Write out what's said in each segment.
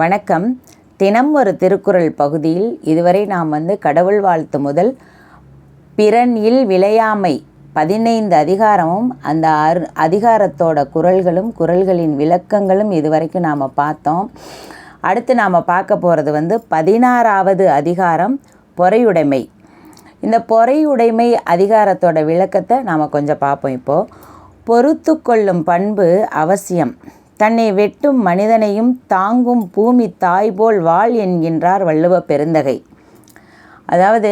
வணக்கம். தினம் ஒரு திருக்குறள் பகுதியில் இதுவரை நாம் வந்து கடவுள் வாழ்த்து முதல் பிறனில் விளையாமை பதினைந்து அதிகாரமும் அந்த அர் அதிகாரத்தோட குறள்களும் குறள்களின் விளக்கங்களும் இதுவரைக்கும் நாம் பார்த்தோம். அடுத்து நாம் பார்க்க போகிறது வந்து பதினாறாவது அதிகாரம் பொறையுடைமை. இந்த பொறையுடைமை அதிகாரத்தோட விளக்கத்தை நாம் கொஞ்சம் பார்ப்போம் இப்போது பொறுத்து கொள்ளும் பண்பு அவசியம். தன்னை வெட்டும் மனிதனையும் தாங்கும் பூமி தாய் போல் வாழ் என்கின்றார் வள்ளுவ பெருந்தகை. அதாவது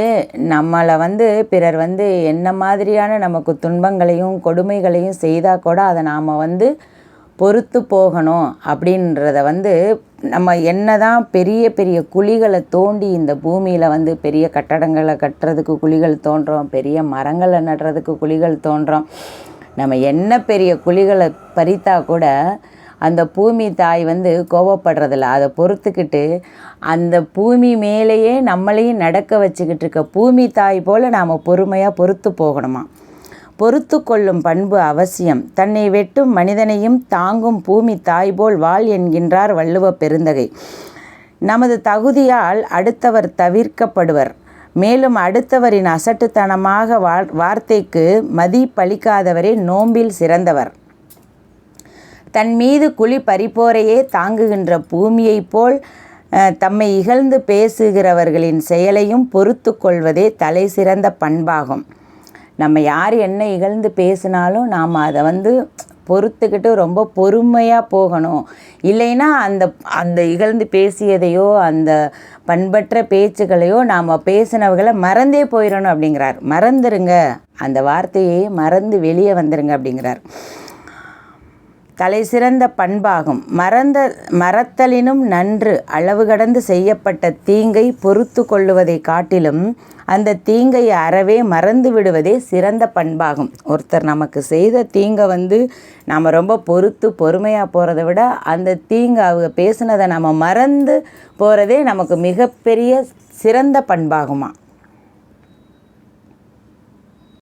நம்மளை வந்து பிறர் வந்து என்ன மாதிரியான நமக்கு துன்பங்களையும் கொடுமைகளையும் செய்தால் கூட அதை நாம் வந்து பொறுத்து போகணும் அப்படின்றத வந்து நம்ம என்ன தான் பெரிய பெரிய குழிகளை தோண்டி இந்த பூமியில் வந்து பெரிய கட்டடங்களை கட்டுறதுக்கு குழிகள் தோன்றோம் பெரிய மரங்களை நடுறதுக்கு குழிகள் தோன்றோம் நம்ம என்ன பெரிய குழிகளை பறித்தா கூட அந்த பூமி தாய் வந்து கோபப்படுறதில்ல. அதை பொறுத்துக்கிட்டு அந்த பூமி மேலேயே நம்மளையும் நடக்க வச்சுக்கிட்டு இருக்க பூமி தாய் போல் நாம் பொறுமையாக பொறுத்து போகணுமா? பொறுத்து கொள்ளும் பண்பு அவசியம். தன்னை வெட்டும் மனிதனையும் தாங்கும் பூமி தாய் போல் வாழ் என்கின்றார் வள்ளுவ பெருந்தகை. நமது தகுதியால் அடுத்தவர் தவிர்க்கப்படுவர். மேலும் அடுத்தவரின் அசட்டுத்தனமாக வார்த்தைக்கு மதிப்பளிக்காதவரே நோம்பில் சிறந்தவர். தன் மீது குழி பறிப்போரையே தாங்குகின்ற பூமியைப் போல் தம்மை இகழ்ந்து பேசுகிறவர்களின் செயலையும் பொறுத்து கொள்வதே தலை சிறந்த பண்பாகும். நம்ம யார் என்ன இகழ்ந்து பேசினாலும் நாம் அதை வந்து பொறுத்துக்கிட்டு ரொம்ப பொறுமையாக போகணும். இல்லைன்னா அந்த அந்த இகழ்ந்து பேசியதையோ அந்த பண்பற்ற பேச்சுக்களையோ நாம் பேசினவர்களை மறந்தே போயிடணும் அப்படிங்கிறார். மறந்துருங்க. அந்த வார்த்தையை மறந்து வெளியே வந்துருங்க அப்படிங்கிறார். தலை சிறந்த பண்பாகும். மறந்த மறத்தலினும் நன்று அளவு கடந்து செய்யப்பட்ட தீங்கை பொறுத்து கொள்ளுவதை காட்டிலும் அந்த தீங்கை அறவே மறந்து விடுவதே சிறந்த பண்பாகும். ஒருத்தர் நமக்கு செய்த தீங்கை வந்து நாம் ரொம்ப பொறுத்து பொறுமையாக போகிறத விட அந்த தீங்கை அவங்க பேசுனதை நம்ம மறந்து போகிறதே நமக்கு மிகப்பெரிய சிறந்த பண்பாகுமா?